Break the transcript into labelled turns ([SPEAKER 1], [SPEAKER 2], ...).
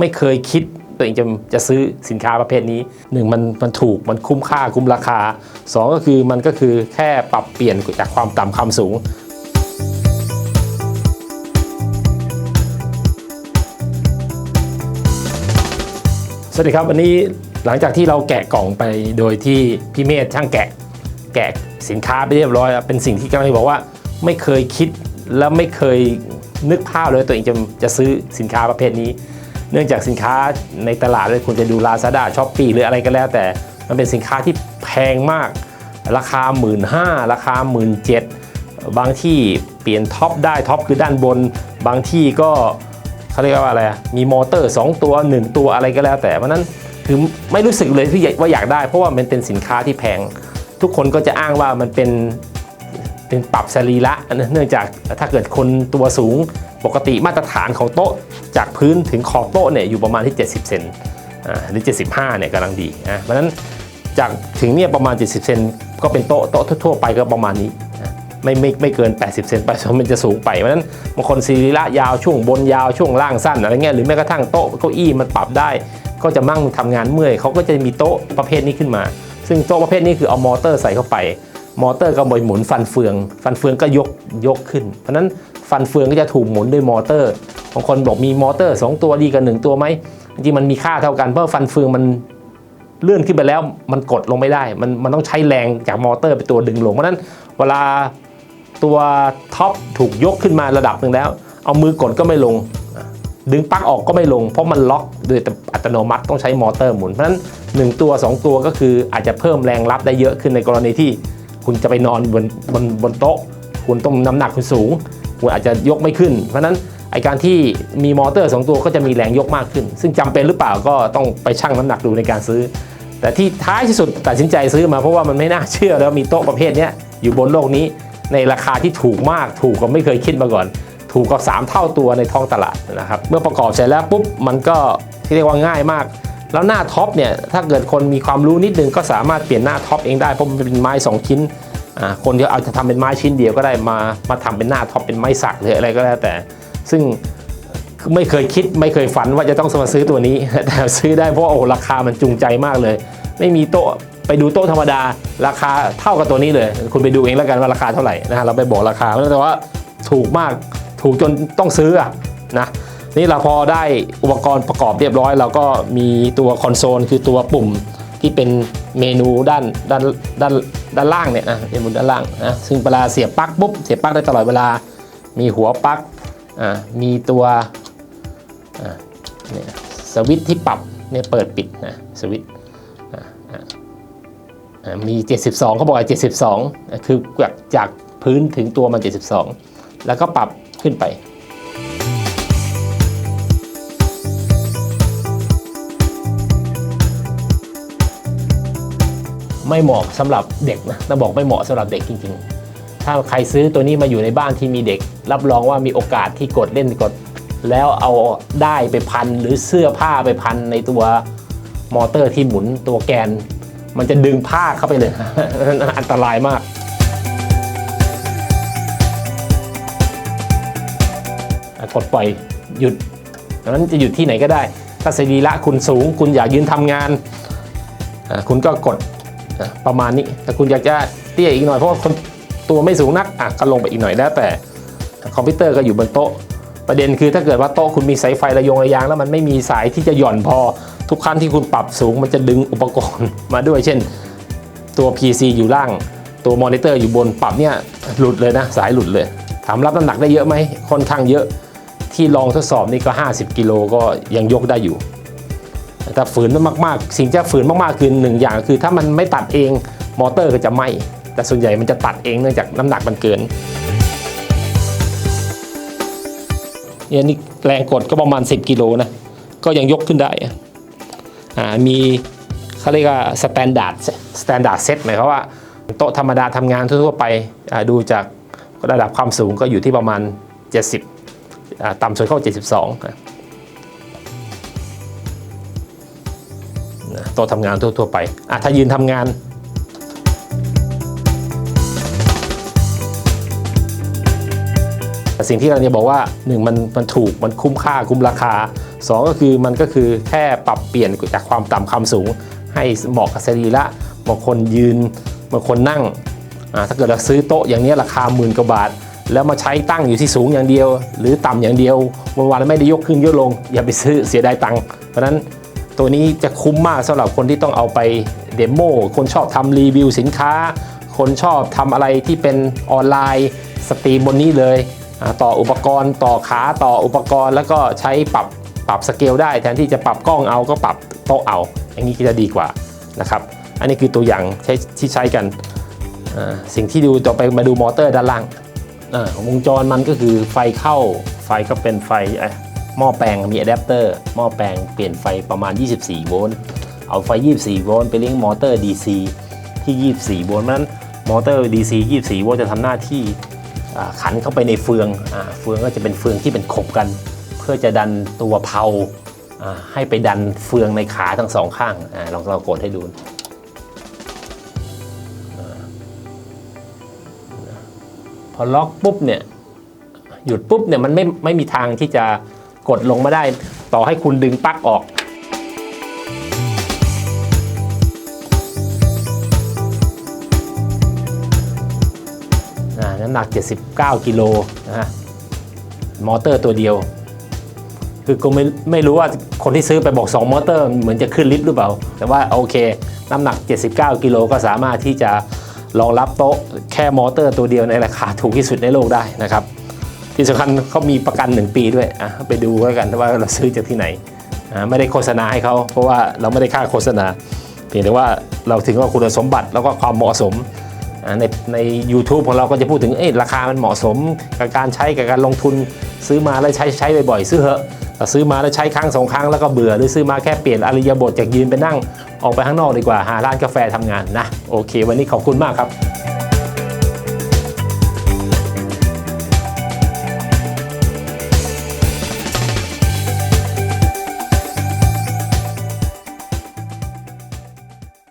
[SPEAKER 1] ไม่เคยคิดตัวเองจะจะซื้อสินค้าประเภทนี้หนึ่งมันมันถูกมันคุ้มค่าคุ้มราคาสองก็คือมันก็คือแค่ปรับเปลี่ยนจากความต่ำความสูง สวัสดีครับวันนี้หลังจากที่เราแกะกล่องไปโดยที่พี่เมธช่างแกะแกะสินค้าไปเรียบร้อยเป็นสิ่งที่กำลังบอกว่าไม่เคยคิดและไม่เคยนึกภาพเลยตัวเองจะจะซื้อสินค้าประเภทนี้ เนื่องจากสินค้าในตลาดเลยคุณจะดู Lazada s h o p e e หรืออะไรก็แล้ว แต่มันเป็นสินค้าที่แพงมาก ราคา 1 5ื่นราคา 1 7ื่นบางที่เปลี่ยนท็อปได้ท็อปคือด้านบน บางที่ก็เขาเรียกว่าอะไรมีมอเตอร์ 2 ตัว 1 ตัวอะไรก็แล้ว แต่เพราะนั้นคือไม่รู้สึกเลยที่ว่าอยากได้ เพราะว่ามันเป็นสินค้าที่แพง ทุกคนก็จะอ้างว่ามันเป็น เป็นปรับสรีระเนื่องจากถ้าเกิดคนตัวสูงปกติมาตรฐานของโต๊ะจากพื้นถึงขอบโต๊ะเนี่ยอยู่ประมาณที่ 70 เซนอ่าหรือ 75 เนี่ยกำลังดีนะเพราะฉะนั้นจากถึงเนี่ยประมาณ 70 เซนก็เป็นโต๊ะโต๊ะทั่วไปก็ประมาณนี้ไม่ไม่ไม่เกิน 80 เซนไปมันจะสูงไป เพราะฉะนั้นบางคนสรีระยาวช่วงบนยาวช่วงล่างสั้นอะไรเงี้ยหรือแม้กระทั่งโต๊ะเก้าอี้มันปรับได้ ก็จะมั่งทำงานเมื่อยเขาก็จะมีโต๊ะประเภทนี้ขึ้นมา ซึ่งโต๊ะประเภทนี้คือเอามอเตอร์ใส่เข้าไป มอเตอร์ก็บอยหมุนฟันเฟือง ฟันเฟืองก็ยกยกขึ้น เพราะฉะนั้นฟันเฟืองก็จะถูกหมุนด้วยมอเตอร์บางคนบอกมีมอเตอร์ 2 ตัวดีกัน1ตัวไหมจริงมันมีค่าเท่ากันเพราะฟันเฟืองมันเลื่อนขึ้นไปแล้วมันกดลงไม่ได้ มันมันต้องใช้แรงจากมอเตอร์เป็นตัวดึงลงเพราะฉะนั้นเวลาตัวท็อปถูกยกขึ้นมาระดับหนึ่งแล้ว เอามือกดก็ไม่ลง ดึงปลั๊กออกก็ไม่ลง เพราะมันล็อกโดยอัตโนมัติต้องใช้มอเตอร์หมุนเพราะฉะนั้น 1 ตัว 2 ตัวก็คืออาจจะเพิ่มแรงรับได้เยอะขึ้นในกรณีที่ คุณจะไปนอนบนบนบนโต๊ะ คุณต้องน้ำหนักคุณสูง คุณอาจจะยกไม่ขึ้น เพราะฉะนั้นไอการที่มีมอเตอร์2ตัวก็จะมีแรงยกมากขึ้น ซึ่งจำเป็นหรือเปล่าก็ต้องไปชั่งน้ำหนักดูในการซื้อ แต่ที่ท้ายที่สุดตัดสินใจซื้อมาเพราะว่ามันไม่น่าเชื่อแล้วมีโต๊ะประเภทนี้อยู่บนโลกนี้ในราคาที่ถูกมากถูกกว่าไม่เคยคิดมาก่อน ถูกกว่า3เท่าตัวในท้องตลาดนะครับ เมื่อประกอบเสร็จแล้วปุ๊บมันก็ที่เรียกว่าง่ายมาก แล้วหน้าท็อปเนี่ยถ้าเกิดคนมีความรู้นิดนึงก็สามารถเปลี่ยนหน้าท็อปเองได้เพราะมันเป็นไม้ 2 ชิ้นอ่าคนที่เอาจะทำเป็นไม้ชิ้นเดียวก็ได้มามาทำเป็นหน้าท็อปเป็นไม้สักหรืออะไรก็แล้วแต่ ซึ่งไม่เคยคิดไม่เคยฝันว่าจะต้องมาซื้อตัวนี้ แต่ซื้อได้เพราะโอ้ราคามันจูงใจมากเลย ไม่มีโต๊ะไปดูโต๊ะธรรมดา ราคาเท่ากับตัวนี้เลย คุณไปดูเองแล้วกันว่าราคาเท่าไหร่นะฮะเราไปบอกราคาแต่ว่าถูกมากถูกจนต้องซื้ออะนะ นี่เราพอได้อุปกรณ์ประกอบเรียบร้อย เราก็มีตัวคอนโซลคือตัวปุ่มที่เป็นเมนูด้านด้านด้านด้านล่างเนี่ยนะเมนูด้านล่างนะซึ่งเวลาเสียบปลั๊กปุ๊บเสียบปลั๊กได้ตลอดเวลา มีหัวปลั๊กอ่ามีตัวอ่าเนี่ยสวิตช์ที่ปรับเนี่ยเปิดปิดนะสวิตช์อ่ามี 72 เขาบอกว่า72อะคือจากจากพื้นถึงตัวมัน 72 แล้วก็ปรับขึ้นไป ไม่เหมาะสำหรับเด็กนะต้องบอกไม่เหมาะสำหรับเด็กจริง ๆ ถ้าใครซื้อตัวนี้มาอยู่ในบ้านที่มีเด็ก รับรองว่ามีโอกาสที่กดเล่นกด แล้วเอาได้ไปพันหรือเสื้อผ้าไปพันในตัวมอเตอร์ที่หมุนตัวแกน มันจะดึงผ้าเข้าไปเลย อันตรายมากกดปล่อยหยุดดังนั้นจะหยุดที่ไหนก็ได้ ถ้าสรีระคุณสูง คุณอยากยืนทำงาน คุณก็กด ประมาณนี้ถ้าคุณอยากจะเตี้ยอีกหน่อยเพราะว่าคนตัวไม่สูงนักอะก็ลงไปอีกหน่อยแล้วแต่คอมพิวเตอร์ก็อยู่บนโต๊ะ ประเด็นคือถ้าเกิดว่าโต๊ะคุณมีสายไฟระยงระยาง แล้วมันไม่มีสายที่จะหย่อนพอ ทุกครั้งที่คุณปรับสูงมันจะดึงอุปกรณ์มาด้วย เช่น ตัว PC อยู่ล่าง ตัวมอนิเตอร์อยู่บนปรับเนี่ยหลุดเลยนะสายหลุดเลยถามรับน้ำหนักได้เยอะไหมค่อนข้างเยอะที่ลองทดสอบนี่ก็ 50 กิโลก็ยังยกได้อยู่ แต่ฝืนมันมากๆ สิ่งที่ฝืนมากๆคือหนึ่งอย่างคือ ถ้ามันไม่ตัดเองมอเตอร์ก็จะไหม้แต่ส่วนใหญ่มันจะตัดเองเนื่องจากน้ำหนักมันเกินเนี่ยนี่แรงกดก็ประมาณ 10 กิโลนะ ก็ยังยกขึ้นได้อ่ามีเขาเรียกว่าสแตนดาร์ดสแตนดาร์ดเซตหมายความว่าโต๊ะธรรมดาทำงานทั่วๆไปอ่าดูจากระดับความสูงก็อยู่ที่ประมาณ 70 ต่ำสุดเข้า 72 โต๊ะทำงานทั่วๆไปอะถ้ายืนทำงานแต่สิ่งที่เราจะบอกว่าหนึ่งมันมันถูกมันคุ้มค่าคุ้มราคาสองก็คือมันก็คือแค่ปรับเปลี่ยนจากความต่ำความสูง ให้เหมาะกับสรีระบางคนยืนบางคนนั่งอ่าถ้าเกิดเราซื้อโต๊ะอย่างนี้ราคาหมื่นกว่าบาท แล้วมาใช้ตั้งอยู่ที่สูงอย่างเดียว หรือต่ำอย่างเดียววันวันไม่ได้ยกขึ้นยกลง อย่าไปซื้อเสียดายตังค์เพราะนั้น ตัวนี้จะคุ้มมากสำหรับคนที่ต้องเอาไปเดโมคนชอบทำรีวิวสินค้า คนชอบทำอะไรที่เป็นออนไลน์สตรีมบนนี้เลย ต่ออุปกรณ์ต่อขาต่ออุปกรณ์แล้วก็ใช้ปรับปรับสเกลได้แทนที่จะปรับกล้องเอาก็ปรับโต๊ะเอา อย่างนี้ก็จะดีกว่านะครับ อันนี้คือตัวอย่างใช้ที่ใช้กัน สิ่งที่ดูต่อไปมาดูมอเตอร์ด้านล่างวงจรมันก็คือไฟเข้าไฟก็เป็นไฟ หม้อแปลงมีอะแดปเตอร์หม้อแปลงเปลี่ยนไฟประมาณ 24 โวลต์เอาไฟ 24 โวลต์ไปเลี้ยงมอเตอร์ DC ที่ 24 โวลต์เพราะนั้นมอเตอร์ DC 24 โวลต์จะทำหน้าที่ขันเข้าไปในเฟืองอเฟืองก็จะเป็นเฟืองที่เป็นขบกัน เพื่อจะดันตัวเพาอ่าให้ไปดันเฟืองในขาทั้งสองข้างอลองเรากดให้ดูพอล็อกปุ๊บเนี่ยหยุดปุ๊บเนี่ยมันไม่ไม่มีทางที่จะ กดลงมาได้ ต่อให้คุณดึงปลั๊กออกน้ำหนัก 79 กิโลนะฮะมอเตอร์ตัวเดียว คือกูไม่ไม่รู้ว่าคนที่ซื้อไปบอก 2 มอเตอร์ เหมือนจะขึ้นลิฟต์หรือเปล่า แต่ว่าโอเค น้ำหนัก 79 กิโลก็สามารถที่จะรองรับโต๊ะแค่มอเตอร์ตัวเดียวในราคาถูกที่สุดในโลกได้นะครับ ที่สำคัญเขามีประกัน 1 ปีด้วยอะไปดูแล้วกันว่าเราซื้อจากที่ไหนอ่าไม่ได้โฆษณาให้เขาเพราะว่าเราไม่ได้ค่าโฆษณา เพียงแต่ว่าเราถึงว่าคุณสมบัติแล้วก็ความเหมาะสมอ่าในใน u t u b e ของเราก็จะพูดถึงเอ้ราคามันเหมาะสมกับการใช้กับการลงทุนซื้อมาแล้วใช้ใช้บ่อยๆซื้อเหอะซื้อมาแล้วใช้ครั้งสองครั้งแล้วก็เบื่อหรือซื้อมาแค่เปลี่ยนอริยบทจากยืนไปนั่งออกไปข้างนอกดีกว่าหาร้านกาแฟทำงานนะโอเค วันนี้ขอบคุณมากครับ